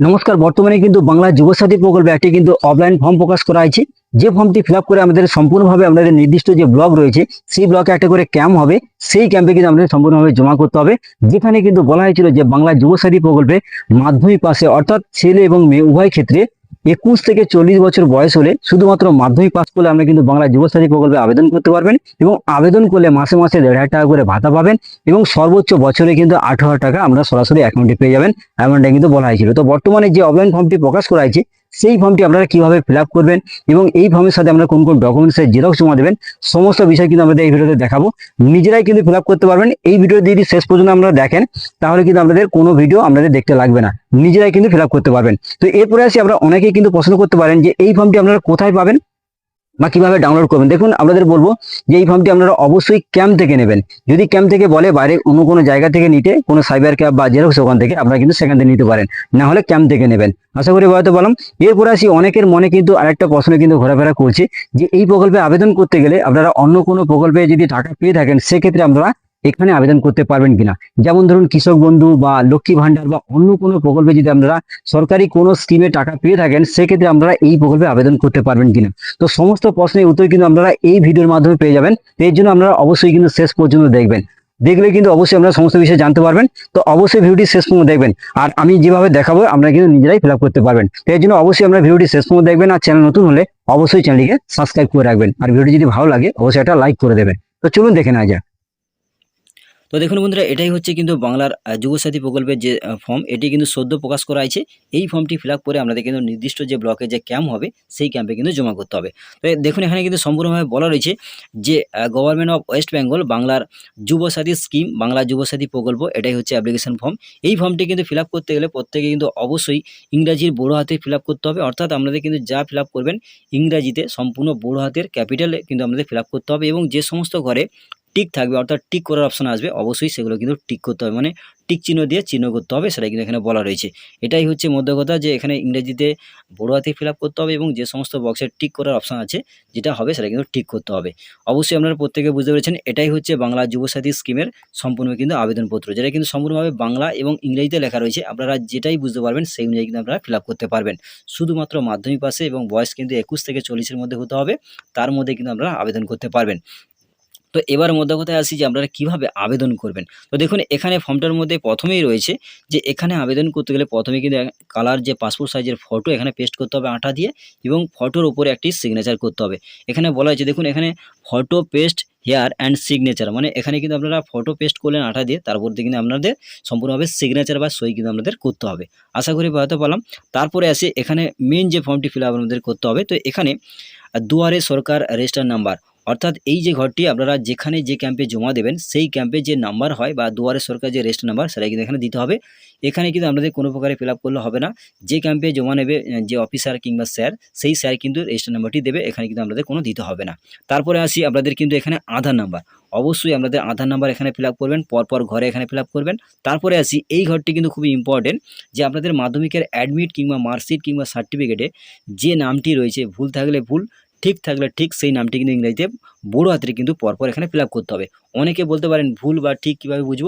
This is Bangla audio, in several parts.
নমস্কার, বর্তমানে কিন্তু বাংলা যুবসাথী প্রকল্পে একটি কিন্তু অফলাইন ফর্ম প্রকাশ করা হয়েছে। যে ফর্মটি ফিল করে আমাদের সম্পূর্ণভাবে আমাদের নির্দিষ্ট যে ব্লক রয়েছে, সেই ব্লকে একটা করে ক্যাম্প হবে। সেই ক্যাম্পে কিন্তু আমাদের সম্পূর্ণভাবে জমা করতে হবে। যেখানে কিন্তু বলা হয়েছিল যে বাংলা যুবসাথী প্রকল্পে মাধ্যমিক পাশে অর্থাৎ ছেলে এবং মেয়ে উভয় ক্ষেত্রে একুশ থেকে চল্লিশ বছর বয়স হলে শুধুমাত্র মাধ্যমিক পাস করলে আপনি কিন্তু বাংলা যুবসাথী প্রকল্পে আবেদন করতে পারবেন এবং আবেদন করলে মাসে মাসে দেড় হাজার টাকা করে ভাতা পাবেন এবং সর্বোচ্চ বছরে কিন্তু আট হাজার টাকা আমরা সরাসরি অ্যাকাউন্টে পেয়ে যাবেন। এমনটা কিন্তু বলা হয়েছিল। তো বর্তমানে যে অফলাইন ফর্মটি প্রকাশ করা হয়েছে সেই ফর্মটি আপনারা কীভাবে ফিল করবেন এবং এই ফর্মের সাথে আপনারা কোন কোন ডকুমেন্টসের জেরক্স জমা দেবেন, সমস্ত বিষয় কিন্তু আমাদের এই ভিডিওতে দেখাবো। নিজেরাই কিন্তু ফিল করতে পারবেন। এই ভিডিও যদি শেষ পর্যন্ত আপনারা দেখেন, তাহলে কিন্তু আপনাদের কোনো ভিডিও আপনাদের দেখতে লাগবে না। নিজেরাই কিন্তু ফিল করতে পারবেন। তো এরপরে আসি আপনারা অনেকেই কিন্তু প্রশ্ন করতে পারেন যে এই ফর্মটি আপনারা কোথায় পাবেন? বা কীভাবে ডাউনলোড করবেন? দেখুন, আপনাদের বলব যে এই ফর্মটি আপনারা অবশ্যই ক্যাম্প থেকে নেবেন। যদি ক্যাম্প থেকে বলে বাইরে অন্য কোনো জায়গা থেকে নিতে, কোনো সাইবার ক্যাব বা জেরক্স ওখান থেকে, আপনারা কিন্তু সেখান থেকে নিতে পারেন। না হলে ক্যাম্প থেকে নেবেন। আশা করি হয়তো বললাম। এরপরে আসি, অনেকের মনে কিন্তু আরেকটা প্রশ্ন কিন্তু ঘোরাফেরা করছে যে এই প্রকল্পে আবেদন করতে গেলে আপনারা অন্য কোনো প্রকল্পে যদি টাকা পেয়ে থাকেন, সেক্ষেত্রে আপনারা এখানে আবেদন করতে পারবেন কিনা? যেমন ধরুন কৃষক বন্ধু বা লক্ষ্মী ভান্ডার বা অন্য কোনো প্রকল্পে যদি আপনারা সরকারি কোনো স্কিমে টাকা পেয়ে থাকেন, সেক্ষেত্রে আপনারা এই প্রকল্পে আবেদন করতে পারবেন কিনা? তো সমস্ত প্রশ্নের উত্তর কিন্তু আপনারা এই ভিডিওর মাধ্যমে পেয়ে যাবেন। এর জন্য আপনারা অবশ্যই কিন্তু শেষ পর্যন্ত দেখবেন। দেখলে কিন্তু অবশ্যই আপনারা সমস্ত বিষয়ে জানতে পারবেন। তো অবশ্যই ভিডিওটি শেষ পর্যন্ত দেখবেন। আর আমি যেভাবে দেখাবো, আপনারা কিন্তু নিজেরাই ফিল করতে পারবেন। তো এর জন্য অবশ্যই আপনারা ভিডিওটি শেষ পর্যন্ত দেখবেন আর চ্যানেল নতুন হলে অবশ্যই চ্যানেলটিকে সাবস্ক্রাইব করে রাখবেন। আর ভিডিওটি যদি ভালো লাগে, অবশ্যই একটা লাইক করে দেবেন। তো চলুন দেখে নেওয়া যাক। তো দেখুন বন্ধুরা, এটাই হচ্ছে কিন্তু বাংলার যুবসাথী প্রকল্পের যে ফর্ম এটি কিন্তু সদ্য প্রকাশ করা হয়েছে। এই ফর্মটি ফিল করে আমাদের কিন্তু নির্দিষ্ট যে ব্লকে যে ক্যাম্প হবে, সেই ক্যাম্পে কিন্তু জমা করতে হবে। তো দেখুন, এখানে কিন্তু সম্পূর্ণভাবে বলা রয়েছে যে গভর্নমেন্ট অফ ওয়েস্ট বেঙ্গল বাংলার যুবসাথী স্কিম বাংলা যুবসাথী প্রকল্প, এটাই হচ্ছে অ্যাপ্লিকেশন ফর্ম এই ফর্মটি কিন্তু ফিল করতে গেলে প্রত্যেকে কিন্তু অবশ্যই ইংরাজির বড় হাতে ফিল করতে হবে, অর্থাৎ আপনাদের কিন্তু যা ফিল করবেন ইংরাজিতে সম্পূর্ণ বড় হাতের ক্যাপিটালে কিন্তু আমাদের ফিল করতে হবে এবং যে সমস্ত ঘরে টিক থাকবে, অর্থাৎ টিক করার অপশন আসবে। অবশ্যই সেগুলো কিন্তু টিক করতে হবে মানে টিক চিহ্ন দিয়ে চিহ্ন করতে হবে, সেটা কিন্তু এখানে বলা রয়েছে। এটাই হচ্ছে মধ্য কথা যে এখানে ইংরেজিতে বড় হাতে ফিল করতে হবে এবং যে সমস্ত বক্সের টিক করার অপশন আছে, যেটা হবে সেটা কিন্তু টিক করতে হবে। অবশ্যই আপনারা প্রত্যেকে বুঝতে পেরেছেন, এটাই হচ্ছে বাংলা যুবসাথী স্কিমের সম্পূর্ণ কিন্তু আবেদনপত্র, যেটা কিন্তু সম্পূর্ণভাবে বাংলা এবং ইংরেজিতে লেখা রয়েছে। আপনারা যেটাই বুঝতে পারবেন, সেই অনুযায়ী কিন্তু আপনারা ফিল করতে পারবেন। শুধুমাত্র মাধ্যমিক পাশে এবং বয়স কিন্তু একুশ থেকে চল্লিশের মধ্যে হতে হবে, তার মধ্যে কিন্তু আপনারা আবেদন করতে পারবেন। তো এবার মধ্যে কথায় আসি যে আপনারা কীভাবে আবেদন করবেন? তো দেখুন, এখানে ফর্মটার মধ্যে প্রথমেই রয়েছে যে এখানে আবেদন করতে গেলে প্রথমে কিন্তু কালার যে পাসপোর্ট সাইজের ফটো এখানে পেস্ট করতে হবে আঠা দিয়ে এবং ফটোর উপরে একটি সিগনেচার করতে হবে। এখানে বলা হয়েছে, দেখুন, এখানে photo paste here and signature মানে এখানে কিন্তু আপনারা ফটো পেস্ট করলেন আঠা দিয়ে তারপর কিন্তু আপনাদের সম্পূর্ণভাবে সিগনেচার বা সই কিন্তু আপনাদের করতে হবে। আশা করি হয়তো পারলাম। তারপরে আসে, এখানে মেন যে ফর্মটি ফিল আপ আপনাদের করতে হবে। তো এখানে দুয়ারে সরকার রেজিস্টার নাম্বার অর্থাৎ এই যে ঘরটি আপনারা যেখানে যে ক্যাম্পে জমা দেবেন, সেই ক্যাম্পে যে নাম্বার হয় বা দুয়ারে সরকার যে রেজিস্টার নাম্বার সেটা কিন্তু এখানে দিতে হবে। এখানে কিন্তু আপনাদের কোনো প্রকারে ফিল করলে হবে না। যে ক্যাম্পে জমা নেবে যে অফিসার কিংবা স্যার সেই স্যার কিন্তু রেজিস্টার নাম্বারটি দেবে, এখানে কিন্তু আপনাদের কোনো দিতে হবে না। তারপরে আসি, আপনাদের কিন্তু এখানে আধার নাম্বার অবশ্যই আপনাদের আধার নাম্বার এখানে ফিল করবেন, পরপর ঘরে এখানে ফিল করবেন। তারপরে আসি, এই ঘরটি কিন্তু খুবই ইম্পর্টেন্ট যে আপনাদের মাধ্যমিকের অ্যাডমিট কিংবা মার্কশিট কিংবা সার্টিফিকেটে যে নামটি রয়েছে, ভুল থাকলে ভুল ঠিক থাকলে ঠিক সেই নামটি কিন্তু ইংরেজিতে বড় হাতের কিন্তু পরপর এখানে ফিল করতে হবে। অনেকে বলতে পারেন ভুল বা ঠিক কীভাবে বুঝব?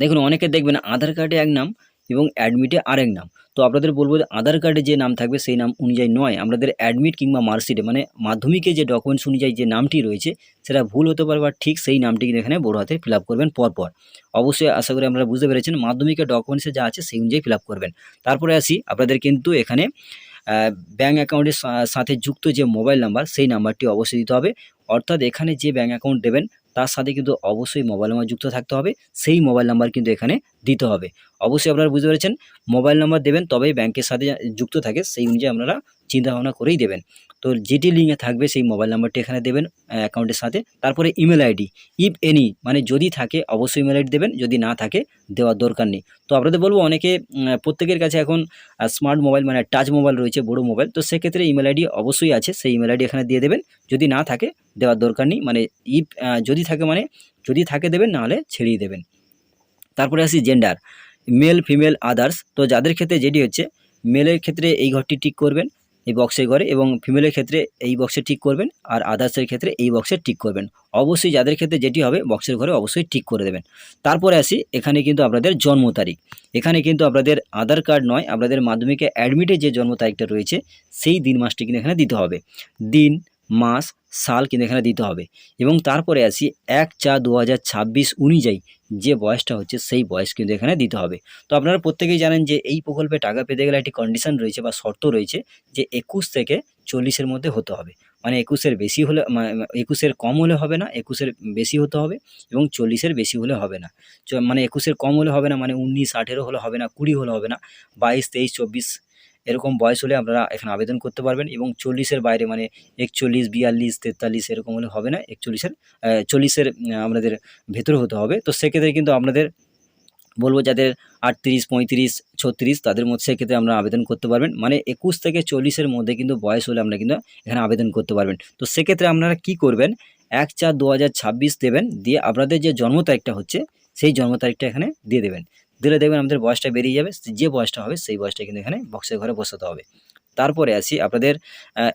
দেখুন, অনেকে দেখবেন আধার কার্ডে এক নাম এবং অ্যাডমিটে আরেক নাম। তো আপনাদের বলব যে আধার কার্ডে যে নাম থাকবে সেই নাম অনুযায়ী নয়। আপনাদের অ্যাডমিট কিংবা মার্কশিটে মানে মাধ্যমিকে যে ডকুমেন্টস অনুযায়ী যে নামটি রয়েছে, সেটা ভুল হতে পারে বা ঠিক সেই নামটি কিন্তু এখানে বড় হাতে ফিল করবেন পরপর। অবশ্যই আশা করি আপনারা বুঝতে পেরেছেন। মাধ্যমিকের ডকুমেন্টসে যা আছে সেই অনুযায়ী ফিল করবেন। তারপরে আসি, আপনাদের কিন্তু এখানে ব্যাঙ্ক অ্যাকাউন্টের সাথে যুক্ত যে মোবাইল নাম্বার সেই নাম্বারটি অবশ্যই দিতে হবে। অর্থাৎ এখানে যে ব্যাঙ্ক অ্যাকাউন্ট দেবেন, তার সাথে কিন্তু অবশ্যই মোবাইল নাম্বার যুক্ত থাকতে হবে। সেই মোবাইল নাম্বার কিন্তু এখানে দিতে হবে। অবশ্যই আপনারা বুঝতে পেরেছেন মোবাইল নাম্বার দেবেন তবেই ব্যাংকের সাথে যুক্ত থাকে, সেই অনুযায়ী আপনারা চিন্তা ভাবনা করেই দেবেন। তো যেটি লিঙ্কে থাকবে সেই মোবাইল নাম্বারটি এখানে দেবেন অ্যাকাউন্টের সাথে। তারপরে ইমেল আইডি ইফ এনি মানে যদি থাকে, অবশ্যই ইমেল আইডি দেবেন, যদি না থাকে, দেওয়ার দরকার নেই। তো আপনাদের বলব, অনেকে প্রত্যেকের কাছে এখন স্মার্ট মোবাইল মানে টাচ মোবাইল রয়েছে, বড় মোবাইল তো সেক্ষেত্রে ইমেল আইডি অবশ্যই আছে, সেই ইমেল আইডি এখানে দিয়ে দেবেন। যদি না থাকে, দেওয়ার দরকার নেই। মানে ইফ যদি থাকে মানে যদি থাকে দেবেন নাহলে ছেড়িয়ে দেবেন। তারপরে আসি জেন্ডার মেল ফিমেল আদার্স তো যাদের ক্ষেত্রে যেটি হচ্ছে মেলের ক্ষেত্রে এই ঘরটি টিক করবেন। এই বক্সের ঘরে এবং ফিমেলের ক্ষেত্রে এই বক্সে ঠিক করবেন আর আদার্সের ক্ষেত্রে এই বক্সে ঠিক করবেন। অবশ্যই যাদের ক্ষেত্রে যেটি হবে বক্সের ঘরে অবশ্যই ঠিক করে দেবেন। তারপরে আসি, এখানে কিন্তু আপনাদের জন্ম তারিখ। এখানে কিন্তু আপনাদের আধার কার্ড নয়, আপনাদের মাধ্যমিকে অ্যাডমিটে যে জন্ম তারিখটা রয়েছে, সেই দিন মাসটি কিন্তু এখানে দিতে হবে। দিন, মাস, সাল কিন্তু এখানে দিতে হবে। এবং তারপরে আসি, এক চার দু হাজার ছাব্বিশ অনুযায়ী যে বয়সটা হচ্ছে সেই বয়স কিন্তু এখানে দিতে হবে। তো আপনারা প্রত্যেকেই জানেন যে এই প্রকল্পে টাকা পেতে গেলে একটি কন্ডিশন রয়েছে বা শর্ত রয়েছে যে একুশ থেকে চল্লিশের মধ্যে হতে হবে। মানে একুশের বেশি হলে একুশের কম হলে হবে না, একুশের বেশি হতে হবে এবং চল্লিশের বেশি হলে হবে না। মানে একুশের কম হলে হবে না মানে উনিশ, আঠেরো হলে হবে না, কুড়ি হলে হবে না, বাইশ, তেইশ, চব্বিশ এরকম বয়স হলে আপনারা এখানে আবেদন করতে পারবেন এবং চল্লিশের বাইরে মানে একচল্লিশ, বিয়াল্লিশ, তেতাল্লিশ এরকম হলে হবে না, একচল্লিশের চল্লিশের আপনাদের ভেতরে হতে হবে। তো সেক্ষেত্রে কিন্তু আপনাদের বলব যাদের আটত্রিশ, পঁয়ত্রিশ, ছত্রিশ, তাদের মধ্যে সেক্ষেত্রে আপনারা আবেদন করতে পারবেন। মানে একুশ থেকে চল্লিশের মধ্যে কিন্তু বয়স হলে আপনারা কিন্তু এখানে আবেদন করতে পারবেন। তো সেক্ষেত্রে আপনারা কি করবেন? এক চার দু দেবেন, দিয়ে আপনাদের যে জন্ম তারিখটা হচ্ছে, সেই জন্ম তারিখটা এখানে দিয়ে দেবেন। দিলে দেখবেন আমাদের বয়সটা বেরিয়ে যাবে, যে বয়সটা হবে সেই বয়সটা কিন্তু এখানে বক্সের ঘরে বসাতে হবে। তারপরে আসি আপনাদের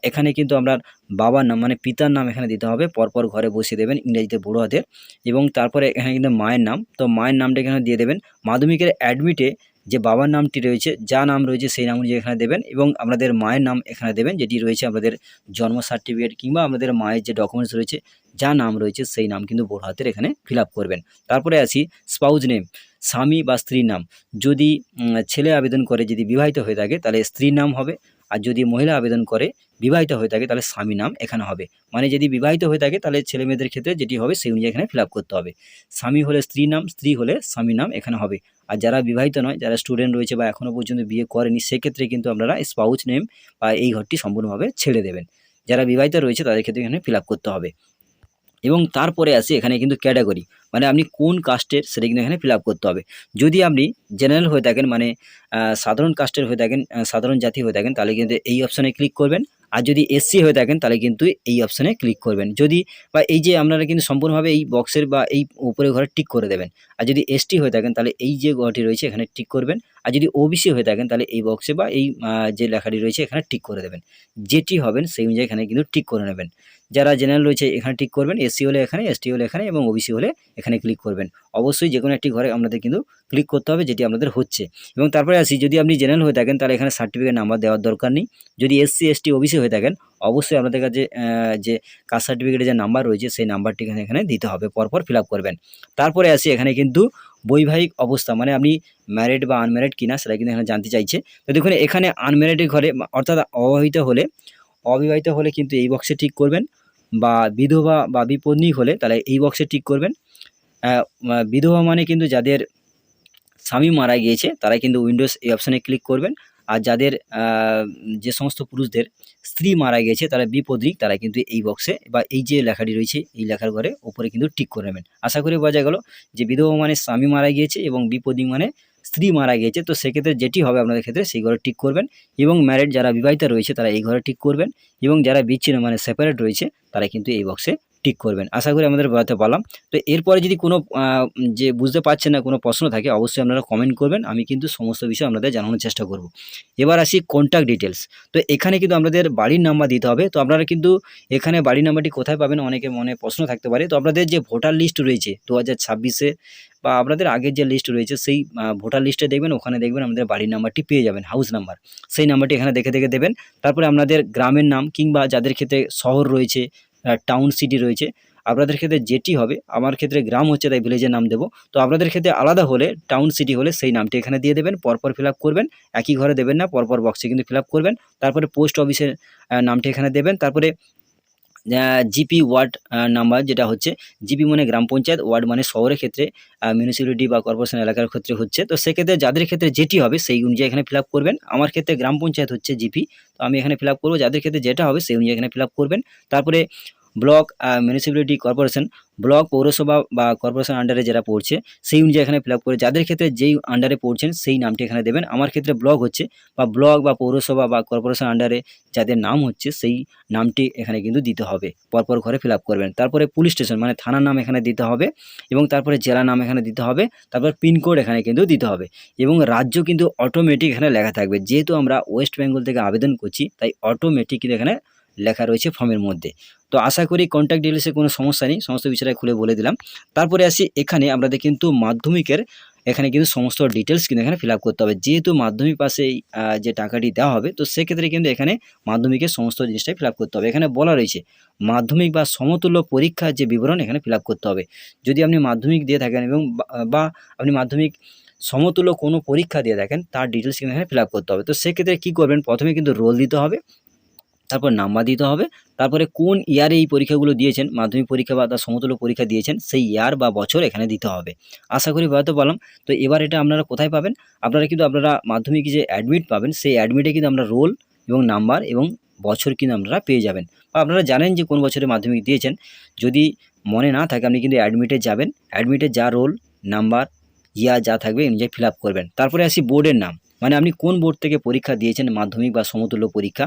এখানে কিন্তু আপনার বাবার নাম মানে পিতার নাম এখানে দিতে হবে, পরপর ঘরে বসিয়ে দেবেন ইংরেজিতে বড় হাতের এবং তারপরে এখানে কিন্তু মায়ের নাম, তো মায়ের নামটা এখানে দিয়ে দেবেন। মাধ্যমিকের অ্যাডমিটে যে বাবার নামটি রয়েছে, যা নাম রয়েছে সেই নাম অনুযায়ী এখানে দেবেন। এবং আপনাদের মায়ের নাম এখানে দেবেন, যেটি রয়েছে আমাদের জন্ম সার্টিফিকেট কিংবা আমাদের মায়ের যে ডকুমেন্টস রয়েছে যা নাম রয়েছে সেই নাম কিন্তু বড় হাতের এখানে ফিল করবেন। তারপরে আসি স্পাউজ নেম স্বামী বা স্ত্রীর নাম। যদি ছেলে আবেদন করে যদি বিবাহিত হয়ে থাকে, তাহলে স্ত্রীর নাম হবে। আর যদি মহিলা আবেদন করে বিবাহিত হয়ে থাকে, তাহলে স্বামী নাম এখানে হবে। মানে যদি বিবাহিত হয়ে থাকে, তাহলে ছেলে মেয়েদের ক্ষেত্রে যেটি হবে, সেই অনুযায়ী এখানে ফিল করতে হবে। স্বামী হলে স্ত্রী নাম, স্ত্রী হলে স্বামী নাম এখানে হবে। আর যারা বিবাহিত নয়, যারা স্টুডেন্ট রয়েছে বা এখনও পর্যন্ত বিয়ে করেনি, সেক্ষেত্রে কিন্তু আপনারা স্পাউচ নেম বা এই ঘরটি সম্পূর্ণভাবে ছেড়ে দেবেন। যারা বিবাহিত রয়েছে, তাদের ক্ষেত্রে এখানে ফিল করতে হবে। এবং তারপরে আসি এখানে কিন্তু ক্যাটাগরি মানে আপনি কোন কাস্টের সেটা কিন্তু এখানে ফিল করতে হবে। যদি আপনি জেনারেল হয়ে থাকেন মানে সাধারণ কাস্টের হয়ে থাকেন সাধারণ জাতি হয়ে থাকেন, তাহলে কিন্তু এই অপশানে ক্লিক করবেন। আর যদি এসসি হয়ে থাকেন, তাহলে কিন্তু এই অপশানে ক্লিক করবেন। যদি, বা এই যে আপনারা কিন্তু সম্পূর্ণভাবে এই বক্সের বা এই উপরে ঘরে টিক করে দেবেন। আর যদি এসটি হয়ে থাকেন, তাহলে এই যে ঘরটি রয়েছে, এখানে টিক করবেন। আর যদি ওবিসি হয়ে থাকেন, তাহলে এই বক্সে বা এই যে লেখাটি রয়েছে, এখানে টিক করে দেবেন। যেটি হবেন, সেই অনুযায়ী এখানে কিন্তু টিক করে নেবেন। যারা জেনারেল রয়েছে, এখানে টিক করবেন এসসি হলে এখানে এসটি হলে এখানে এবং ওবিসি হলে এখানে ক্লিক করবেন। অবশ্যই যে কোনো একটি ঘরে আপনাদের কিন্তু ক্লিক করতে হবে, যেটি আপনাদের হচ্ছে। এবং তারপরে আসি, যদি আপনি জেনারেল হয়ে থাকেন, তাহলে এখানে সার্টিফিকেট নাম্বার দেওয়ার দরকার নেই। যদি এসসি এসটি ওবিসি হয়ে থাকেন, অবশ্যই আপনাদের কাছে যে কাস্ট সার্টিফিকেটের যে নাম্বার রয়েছে, সেই নাম্বারটি এখানে দিতে হবে, পরপর ফিল করবেন। তারপরে আসি, এখানে কিন্তু বৈবাহিক অবস্থা মানে আপনি ম্যারিড বা আনম্যারিড কিনা, সেটা কিন্তু এখানে জানতে চাইছে। তো দেখুন, এখানে আনম্যারিডের ঘরে, অর্থাৎ অবিবাহিত হলে অবিবাহিত হলে কিন্তু এই বক্সে ঠিক করবেন। বা বিধবা বা বিপত্নী হলে তাহলে এই বক্সে ঠিক করবেন। বিধবা মানে কিন্তু যাদের স্বামী মারা গিয়েছে, তারা কিন্তু উইন্ডোজ এই অপশানে ক্লিক করবেন। আর যাদের যে সমস্ত পুরুষদের স্ত্রী মারা গিয়েছে, তারা বিপদরিক তারা কিন্তু এই বক্সে বা এই যে লেখাটি রয়েছে, এই লেখার ঘরে ওপরে কিন্তু টিক করে নেবেন। আশা করি বোঝা গেল যে বিধবা মানে স্বামী মারা গিয়েছে এবং বিপদী মানে স্ত্রী মারা গিয়েছে, তো সেক্ষেত্রে যেটি হবে আপনাদের ক্ষেত্রে সেই ঘরে ঠিক করবেন এবং ম্যারেড যারা বিবাহিতা রয়েছে তারা এই ঘরে ঠিক করবেন এবং যারা বিচ্ছিন্ন মানে সেপারেট রয়েছে তারা কিন্তু এই বক্সে টিক করবেন। আশা করি আমাদের বোঝাতে পারলাম। তো এরপরে যদি কোনো যে বুঝতে পারছেন না, কোনো প্রশ্ন থাকে, অবশ্যই আপনারা কমেন্ট করবেন। আমি কিন্তু সমস্ত বিষয় আপনাদের জানানোর চেষ্টা করব। এবার আসি কন্ট্যাক্ট ডিটেলস তো এখানে কিন্তু আপনাদের বাড়ির নাম্বার দিতে হবে। তো আপনারা কিন্তু এখানে বাড়ির নাম্বারটি কোথায় পাবেন? অনেকে মনে প্রশ্ন থাকতে পারে। তো আপনাদের যে ভোটার লিস্ট রয়েছে দু হাজার ছাব্বিশে বা আপনাদের আগের যে লিস্ট রয়েছে, সেই ভোটার লিস্টে দেখবেন, ওখানে দেখবেন আমাদের বাড়ির নাম্বারটি পেয়ে যাবেন হাউস নাম্বার সেই নাম্বারটি এখানে দেখে দেখে দেবেন। তারপরে আপনাদের গ্রামের নাম কিংবা যাদের ক্ষেত্রে শহর রয়েছে টাউন সিটি রয়েছে। আপনাদের ক্ষেত্রে যেটি হবে, আমার ক্ষেত্রে গ্রাম হচ্ছে তাই ভিলেজের নাম দেবো। তো আপনাদের ক্ষেত্রে আলাদা হলে টাউন সিটি হলে সেই নামটি এখানে দিয়ে দেবেন, পরপর ফিল করবেন, একই ঘরে দেবেন না, পরপর বক্সে কিন্তু ফিল করবেন। তারপরে পোস্ট অফিসের নামটি এখানে দেবেন। তারপরে জিপি ওয়ার্ড নাম্বার যেটা হচ্ছে, জিপি মানে গ্রাম পঞ্চায়েত, ওয়ার্ড মানে শহরের ক্ষেত্রে মিউনিসিপ্যালিটি বা কর্পোরেশন এলাকার ক্ষেত্রে হচ্ছে। তো সেক্ষেত্রে যাদের ক্ষেত্রে যেটি হবে সেই অনুযায়ী এখানে ফিল করবেন। আমার ক্ষেত্রে গ্রাম পঞ্চায়েত হচ্ছে জিপি, তো আমি এখানে ফিল করব। যাদের ক্ষেত্রে যেটা হবে সেই অনুযায়ী এখানে ফিল করবেন। তারপরে ব্লক মিউনিসিপ্যালিটি কর্পোরেশন ব্লক পৌরসভা বা কর্পোরেশন আন্ডারে যারা পড়ছে, সেই অনুযায়ী এখানে ফিল করে, যাদের ক্ষেত্রে যেই আন্ডারে পড়ছেন, সেই নামটি এখানে দেবেন। আমার ক্ষেত্রে ব্লক হচ্ছে বা ব্লক বা পৌরসভা বা কর্পোরেশন আন্ডারে যাদের নাম হচ্ছে, সেই নামটি এখানে কিন্তু দিতে হবে। পরপর ঘরে ফিল করবেন। তারপরে পুলিশ স্টেশন মানে থানার নাম এখানে দিতে হবে এবং তারপরে জেলা নাম এখানে দিতে হবে, তারপর পিনকোড এখানে কিন্তু দিতে হবে এবং রাজ্য কিন্তু অটোমেটিক এখানে লেখা থাকবে। যেহেতু আমরা ওয়েস্ট বেঙ্গল থেকে আবেদন করছি, তাই অটোমেটিক কিন্তু এখানে লেখা রয়েছে ফর্মের মধ্যে। তো আশা করি কন্ট্যাক্ট ডিটেলসে কোনো সমস্যা নেই, সমস্ত বিষয়টা খুলে বলে দিলাম। তারপরে আসি, এখানে আমাদের কিন্তু মাধ্যমিকের, এখানে কিন্তু সমস্ত ডিটেলস কিন্তু এখানে ফিল করতে হবে। যেহেতু মাধ্যমিক পাশে যে টাকাটি দেওয়া হবে, তো সেক্ষেত্রে কিন্তু এখানে মাধ্যমিকের সমস্ত জিনিসটাই ফিল করতে হবে। এখানে বলা রয়েছে, মাধ্যমিক বা সমতুল্য পরীক্ষার যে বিবরণ এখানে ফিল করতে হবে। যদি আপনি মাধ্যমিক দিয়ে থাকেন এবং বা- আপনি মাধ্যমিক সমতুল্য কোনো পরীক্ষা দিয়ে দেখেন তার ডিটেলস কিন্তু এখানে ফিল করতে হবে। তো সেক্ষেত্রে কী করবেন? প্রথমে কিন্তু রোল দিতে হবে। তারপর নাম্বার দিতে হবে। তারপরে কোন ইয়ারে এই পরীক্ষাগুলো দিয়েছেন, মাধ্যমিক পরীক্ষা বা তার সমতুল্য পরীক্ষা দিয়েছেন, সেই ইয়ার বা বছর এখানে দিতে হবে। আশা করি হয়তো বললাম তো এবার এটা আপনারা কোথায় পাবেন? আপনারা কিন্তু আপনারা মাধ্যমিক যে অ্যাডমিট পাবেন, সেই অ্যাডমিটে কিন্তু আমরা রোল এবং নাম্বার এবং বছর কিন্তু আপনারা পেয়ে যাবেন। বা আপনারা জানেন যে কোন বছরে মাধ্যমিক দিয়েছেন। যদি মনে না থাকে আপনি কিন্তু অ্যাডমিটে যাবেন। অ্যাডমিটে যা রোল নাম্বার ইয়ার যা থাকবে অনুযায়ী ফিল আপ করবেন। তারপরে আসি বোর্ডের নাম। মানে আপনি কোন বোর্ড থেকে পরীক্ষা দিয়েছেন, মাধ্যমিক বা সমতুল্য পরীক্ষা?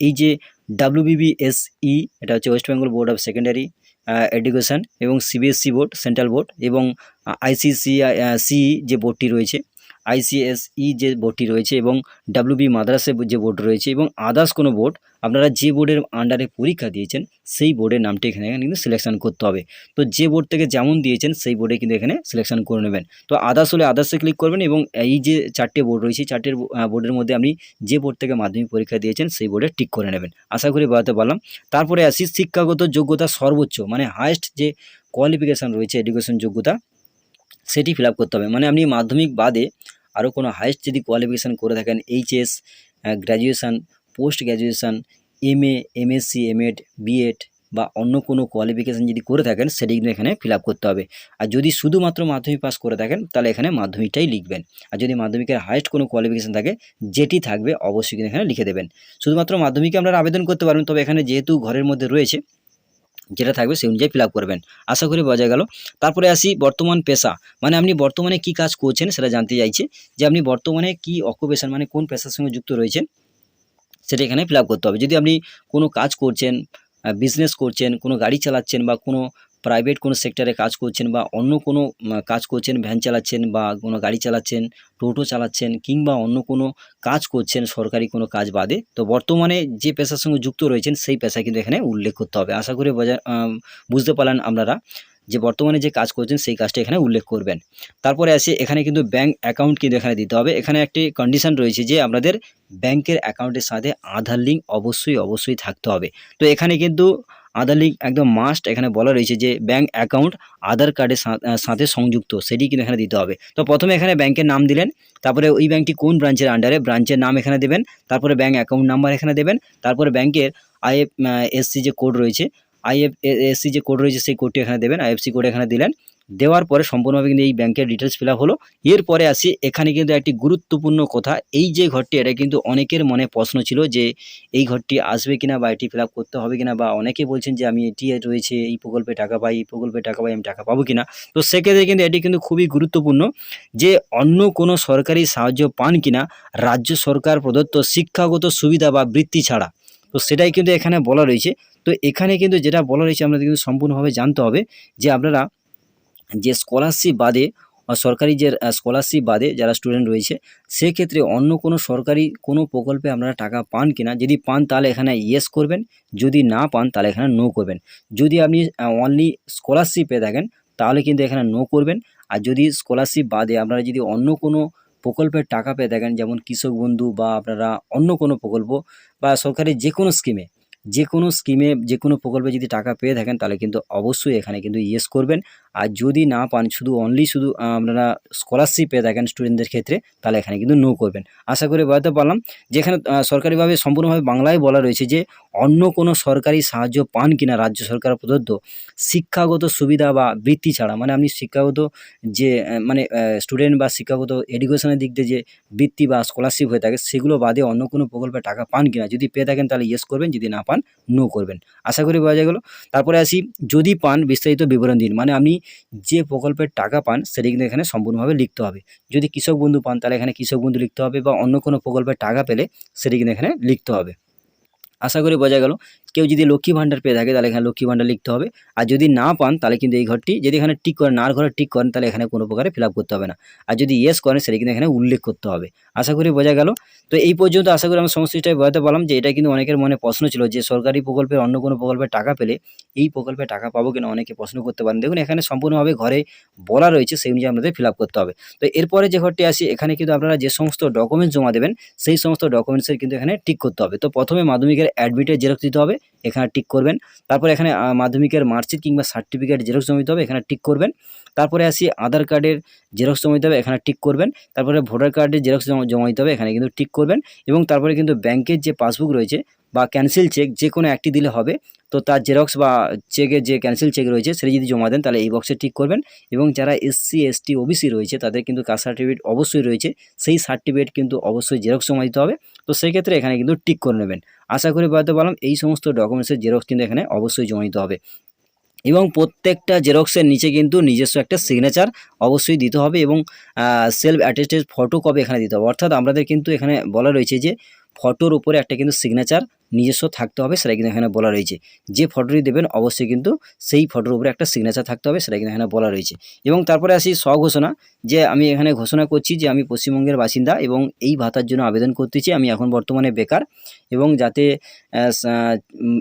এই যে ডাব্লিউবিবিএসই এটা হচ্ছে West Bengal board of secondary education এবং সিবিএসসি বোর্ড সেন্ট্রাল বোর্ড এবং আইসিসি সি যে বোর্ডটি রয়েছে আইসিএসই যে বোর্ডটি রয়েছে এবং ডাব্লিউবি মাদ্রাসে যে বোর্ড রয়েছে এবং আদার্স কোনো বোর্ড, আপনারা যে বোর্ডের আন্ডারে পরীক্ষা দিয়েছেন, সেই বোর্ডের নামটি এখানে কিন্তু সিলেকশন করতে হবে। তো যে বোর্ড থেকে যেমন দিয়েছেন, সেই বোর্ডে কিন্তু এখানে সিলেকশন করে নেবেন। তো আদার্স হলে আদার্সে ক্লিক করবেন এবং এই যে চারটে বোর্ড রয়েছে, চারটে বোর্ডের মধ্যে আপনি যে বোর্ড থেকে মাধ্যমিক পরীক্ষা দিয়েছেন, সেই বোর্ডে টিক করে নেবেন। আশা করি বলাতে পারলাম। তারপরে আসি শিক্ষাগত যোগ্যতা সর্বোচ্চ মানে হায়েস্ট যে কোয়ালিফিকেশান রয়েছে এডুকেশন যোগ্যতা সেটি ফিল করতে হবে। মানে আপনি মাধ্যমিক বাদে আরও কোনো হায়েস্ট যদি কোয়ালিফিকেশান করে থাকেন HS graduation post graduation MA MSc MEd BEd বা অন্য কোনো কোয়ালিফিকেশান যদি করে থাকেন, সেটি কিন্তু এখানে ফিল করতে হবে। আর যদি শুধুমাত্র মাধ্যমিক পাস করে থাকেন, তাহলে এখানে মাধ্যমিকটাই লিখবেন। আর যদি মাধ্যমিকের হায়েস্ট কোনো কোয়ালিফিকেশান থাকে, যেটি থাকবে, অবশ্যই কিন্তু এখানে লিখে দেবেন। শুধুমাত্র মাধ্যমিকে আপনারা আবেদন করতে পারবেন, তবে এখানে যেহেতু ঘরের মধ্যে রয়েছে যেটা থাকবে সেই অনুযায়ী ফিল করবেন। আশা করি বোঝা গেল। তারপরে আসি বর্তমান পেশা। মানে আপনি বর্তমানে কি কাজ করছেন সেটা জানতে চাইছে। যে আপনি বর্তমানে কি অকুপেশন মানে কোন পেশার সঙ্গে যুক্ত রয়েছেন, সেটা এখানে ফিল করতে হবে। যদি আপনি কোনো কাজ করছেন বিজনেস করছেন, কোনো গাড়ি চালাচ্ছেন বা কোনো প্রাইভেট কোনো সেক্টরে কাজ করছেন বা অন্য কোনো কাজ করছেন ভ্যান চালাচ্ছেন বা কোনো গাড়ি চালাচ্ছেন, টোটো চালাচ্ছেন কিংবা অন্য কোনো কাজ করছেন, সরকারি কোনো কাজ বাদে, তো বর্তমানে যে পেশার সঙ্গে যুক্ত রয়েছেন সেই পেশা কিন্তু এখানে উল্লেখ করতে হবে। আশা করি বোঝা বুঝতে পারলেন আপনারা যে বর্তমানে যে কাজ করছেন সেই কাজটা এখানে উল্লেখ করবেন। তারপরে আসে এখানে কিন্তু ব্যাংক অ্যাকাউন্ট কিন্তু এখানে দিতে হবে। এখানে একটি কন্ডিশন রয়েছে যে আপনাদের ব্যাংকের অ্যাকাউন্টের সাথে আধার লিঙ্ক অবশ্যই অবশ্যই থাকতে হবে। তো এখানে কিন্তু আধার লিঙ্ক একদম মাস্ট এখানে বলা রয়েছে যে ব্যাঙ্ক অ্যাকাউন্ট আধার কার্ডের সাথে সংযুক্ত, সেটি কিন্তু এখানে দিতে হবে। তো প্রথমে এখানে ব্যাংকের নাম দিলেন, তারপরে ওই ব্যাংকটি কোন ব্রাঞ্চের আন্ডারে ব্রাঞ্চের নাম এখানে দেবেন, তারপরে ব্যাঙ্ক অ্যাকাউন্ট নাম্বার এখানে দেবেন, তারপরে ব্যাংকের আইএফ এসসি যে কোড রয়েছে আইএফ এসসি যে কোড রয়েছে, সেই কোডটি এখানে দেবেন আইএফসি কোড এখানে দিলেন। দেওয়ার পরে সম্পূর্ণভাবে কিন্তু এই ব্যাংকের ডিটেলস ফিল হলো। এরপরে আসি, এখানে কিন্তু একটি গুরুত্বপূর্ণ কথা, এই যে ঘরটি, এটা কিন্তু অনেকের মনে প্রশ্ন ছিল যে এই ঘরটি আসবে কিনা বা এটি ফিল করতে হবে কিনা বা অনেকে বলছেন যে আমি এটি রয়েছে, এই প্রকল্পে টাকা পাই, এই প্রকল্পে টাকা পাই, আমি টাকা পাবো কিনা। তো সেক্ষেত্রে কিন্তু এটি কিন্তু খুবই গুরুত্বপূর্ণ যে অন্য কোনো সরকারি সাহায্য পান কিনা, রাজ্য সরকার প্রদত্ত শিক্ষাগত সুবিধা বা বৃত্তি ছাড়া। তো সেটাই কিন্তু এখানে বলা রয়েছে। তো এখানে কিন্তু যেটা বলা রয়েছে আপনাদের কিন্তু সম্পূর্ণভাবে জানতে হবে যে আপনারা যে স্কলারশিপ বাদে সরকারি যে স্কলারশিপ বাদে যারা স্টুডেন্ট রয়েছে, সেক্ষেত্রে অন্য কোনো সরকারি কোনো প্রকল্পে আপনারা টাকা পান কিনা? যদি পান তাহলে এখানে ইয়েস করবেন, যদি না পান তাহলে এখানে নো করবেন। যদি আপনি অনলি স্কলারশিপ পেয়ে থাকেন, তাহলে কিন্তু এখানে নো করবেন। আর যদি স্কলারশিপ বাদে আপনারা যদি অন্য কোনো প্রকল্পের টাকা পেয়ে থাকেন, যেমন কৃষক বন্ধু বা আপনারা অন্য কোনো প্রকল্প বা সরকারি যে কোনো স্কিমে যে কোনো স্কিমে যে কোনো প্রকল্পে যদি টাকা পেয়ে থাকেন, তাহলে কিন্তু অবশ্যই এখানে কিন্তু ইয়েস করবেন। আর যদি না পান, শুধু অনলি শুধু আপনারা স্কলারশিপ পেয়ে থাকেন স্টুডেন্টদের ক্ষেত্রে, তাহলে এখানে কিন্তু নো করবেন। আশা করি বোঝাতে পারলাম, যেখানে সরকারিভাবে সম্পূর্ণভাবে বাংলায় বলা রয়েছে যে, অন্য কোনো সরকারি সাহায্য পান কিনা রাজ্য সরকার প্রদত্ত শিক্ষাগত সুবিধা বা বৃত্তি ছাড়া মানে আপনি শিক্ষাগত যে মানে স্টুডেন্ট বা শিক্ষাগত এডুকেশনের দিক দিয়ে যে বৃত্তি বা স্কলারশিপ হয়ে থাকে, সেগুলো বাদে অন্য কোনো প্রকল্পে টাকা পান কিনা, যদি পেয়ে থাকেন তাহলে ইয়েস করবেন, যদি না পান নো করবেন। আশা করি বোঝা গেল। তারপরে আসি, যদি পান বিস্তারিত বিবরণ দিন মানে আপনি যে প্রকল্পের টাকা পান, সেটি কিন্তু এখানে সম্পূর্ণভাবে লিখতে হবে। যদি কৃষক বন্ধু পান, তাহলে এখানে কৃষক বন্ধু লিখতে হবে বা অন্য কোনো প্রকল্পের টাকা পেলে, সেটি কিন্তু এখানে লিখতে হবে। আশা করি বোঝা গেল। কেউ যদি লক্ষ্মী ভাণ্ডার পেয়ে থাকে, তাহলে এখানে লক্ষ্মী ভাণ্ডার লিখতে হবে। আর যদি না পান, তাহলে কিন্তু এই ঘরটি, যদি এখানে টিক করেন নার ঘরে টিক করেন, তাহলে এখানে কোনো প্রকারে ফিল করতে হবে না। আর যদি ইয়েস করেন, সেটা কিন্তু এখানে উল্লেখ করতে হবে। আশা করি বোঝা গেল। তো এই পর্যন্ত আশা করি আমি সমস্ত কিছুটাই বোঝাতে পারলাম যে এটা কিন্তু অনেকের মনে প্রশ্ন ছিল যে সরকারি প্রকল্পের অন্য কোনো প্রকল্পের টাকা পেলে এই প্রকল্পে টাকা পাবো কিনা অনেকে প্রশ্ন করতে পারেন। দেখুন, এখানে সম্পূর্ণভাবে ঘরে বলা রয়েছে, সেই অনুযায়ী আপনাদের ফিল করতে হবে। তো এরপরে যে ঘরটি আসি এখানে কিন্তু আপনারা যে সমস্ত ডকুমেন্টস জমা দেবেন, সেই সমস্ত ডকুমেন্টসের কিন্তু এখানে টিক করতে হবে। তো প্রথমে মাধ্যমিকের অ্যাডমিটের জেরক্স দিতে হবে, এখানে টিক করবেন। তারপর এখানে মাধ্যমিকের মার্কশিট কিংবা সার্টিফিকেট জেরক্স জমা দিতে হবে, এখানে টিক করবেন। তারপরে আসি আধার কার্ডের জেরক্স জমা দিতে হবে, এখানে টিক করবেন। তারপরে ভোটার কার্ডের জেরক্স জমা দিতে হবে, এখানে কিন্তু টিক করবেন। এবং তারপরে কিন্তু ব্যাংকের যে পাসবুক রয়েছে বা ক্যান্সেল চেক যে কোনো একটি দিলে হবে, তো তার জেরক্স বা চেকের যে ক্যান্সেল চেক রয়েছে, সেটা যদি জমা দেন, তাহলে এই বক্সে টিক করবেন। এবং যারা এসসি এসটি ওবিসি রয়েছে, তাদের কিন্তু কাস্ট সার্টিফিকেট অবশ্যই রয়েছে। সেই সার্টিফিকেট কিন্তু অবশ্যই জেরক্স জমা দিতে হবে। তো সেই ক্ষেত্রে এখানে কিন্তু টিক করে নেবেন। আশা করি বলতে পারলাম, এই সমস্ত ডকুমেন্টসের জেরক্স কিন্তু এখানে অবশ্যই জমা দিতে হবে। এবং প্রত্যেকটা জেরক্সের নিচে কিন্তু নিজস্ব একটা সিগনেচার অবশ্যই দিতে হবে এবং সেলফ অ্যাটেস্টেড ফটো কপি এখানে দিতে হবে। অর্থাৎ আমাদের কিন্তু এখানে বলা রয়েছে যে ফটোর উপরে একটা কিন্তু সিগনেচার নিজস্ব থাকতে হবে, সেটা কিন্তু এখানে বলা রয়েছে। যে ফটোটি দেবেন, অবশ্যই কিন্তু সেই ফটোর উপরে একটা সিগনেচার থাকতে হবে, সেটা কিন্তু এখানে বলা রয়েছে। এবং তারপরে আসি স্বঘোষণা, যে আমি এখানে ঘোষণা করছি যে আমি পশ্চিমবঙ্গের বাসিন্দা এবং এই ভাতার জন্য আবেদন করতেছি আমি এখন বর্তমানে বেকার এবং যাতে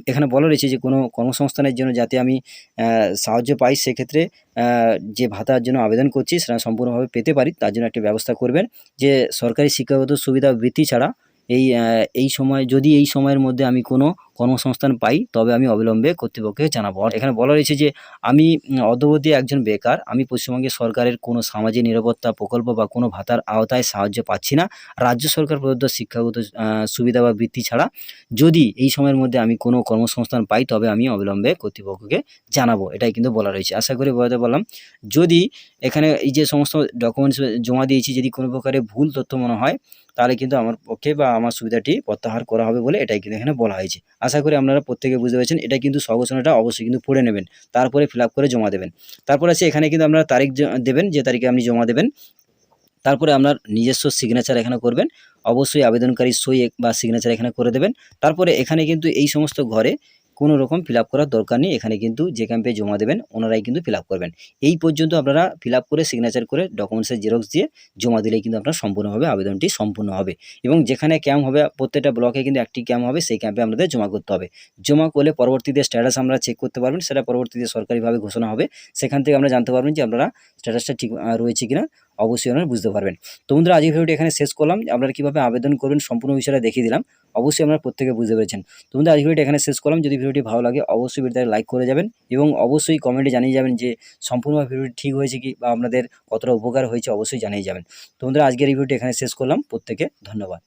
এখানে বলা রয়েছে যে কোনো কর্মসংস্থানের জন্য যাতে আমি সাহায্য পাই, সেক্ষেত্রে যে ভাতার জন্য আবেদন করছি, সেটা সম্পূর্ণভাবে পেতে পারি, তার জন্য একটা ব্যবস্থা করবেন। যে সরকারি শিক্ষাগত সুবিধা বৃত্তি ছাড়া এই এই সময় যদি এই সময়ের মধ্যে আমি কোনো কর্মসংস্থান পাই, তবে আমি অবিলম্বে কর্তৃপক্ষকে জানাব। এখানে বলা রয়েছে যে, আমি অদ্যবধি একজন বেকার, আমি পশ্চিমবঙ্গে সরকারের কোনো সামাজিক নিরাপত্তা প্রকল্প বা কোনো ভাতার আওতায় সাহায্য পাচ্ছি না। রাজ্য সরকার প্রদত্ত শিক্ষাগত সুবিধা বা বৃত্তি ছাড়া যদি এই সময়ের মধ্যে আমি কোনো কর্মসংস্থান পাই, তবে আমি অবিলম্বে কর্তৃপক্ষকে জানাব। এটাই কিন্তু বলা রয়েছে। আশা করি বোঝাতে পারলাম। যদি এখানে এই যে সমস্ত ডকুমেন্টস জমা দিয়েছি, যদি কোনো প্রকারে ভুল তথ্য মনে হয়, তাহলে কিন্তু আমার পক্ষে বা আমার সুবিধাটি প্রত্যাহার করা হবে বলে এটাই কিন্তু এখানে বলা হয়েছে। আশা করি আপনারা প্রত্যেকে বুঝতে পেরেছেন, এটা কিন্তু স্বঘোষণাটা অবশ্যই কিন্তু পড়ে নেবেন, তারপরে ফিল করে জমা দেবেন। তারপর আছে, এখানে কিন্তু আপনারা তারিখ দেবেন, যে তারিখে আপনি জমা দেবেন। তারপরে আপনার নিজস্ব সিগনেচার এখানে করবেন, অবশ্যই আবেদনকারী সই বা সিগনেচার এখানে করে দেবেন। তারপরে এখানে কিন্তু এই সমস্ত ঘরে কোনো রকম ফিল করার দরকার নেই। এখানে কিন্তু যে ক্যাম্পে জমা দেবেন, ওনারাই কিন্তু ফিল করবেন। এই পর্যন্ত আপনারা ফিল করে সিগনেচার করে ডকুমেন্টসের জেরক্স দিয়ে জমা দিলেই কিন্তু আপনার সম্পূর্ণভাবে আবেদনটি সম্পূর্ণ হবে। এবং যেখানে ক্যাম্প হবে, প্রত্যেকটা ব্লকে কিন্তু একটি ক্যাম্প হবে, সেই ক্যাম্পে আপনাদের জমা করতে হবে। জমা করলে পরবর্তীতে স্ট্যাটাস আমরা চেক করতে পারবেন, সেটা পরবর্তীতে সরকারিভাবে ঘোষণা হবে। সেখান থেকে আমরা জানতে পারবেন যে আপনারা স্ট্যাটাসটা ঠিক রয়েছে কিনা, অবশ্যই আপনারা বুঝতে পারবেন। তো বন্ধুরা, আজকের ভিডিওটি এখানে শেষ করলাম। আপনারা কীভাবে আবেদন করবেন সম্পূর্ণ বিষয়টা দেখিয়ে দিলাম। অবশ্যই আপনারা প্রত্যেকে বুঝতে পেরেছেন। তো বন্ধু আজ ভিডিওটি এখানে শেষ করলাম। যদি ভিডিওটি ভালো লাগে, অবশ্যই ভিডিওতে লাইক করে যাবেন এবং অবশ্যই কমেন্টে জানিয়ে যাবেন যে সম্পূর্ণভাবে ভিডিওটি ঠিক হয়েছে কি বা আপনাদের কতটা উপকার হয়েছে, অবশ্যই জানিয়ে যাবেন। তো বন্ধুরা, আজকের এই ভিডিওটি এখানে শেষ করলাম। প্রত্যেকে ধন্যবাদ।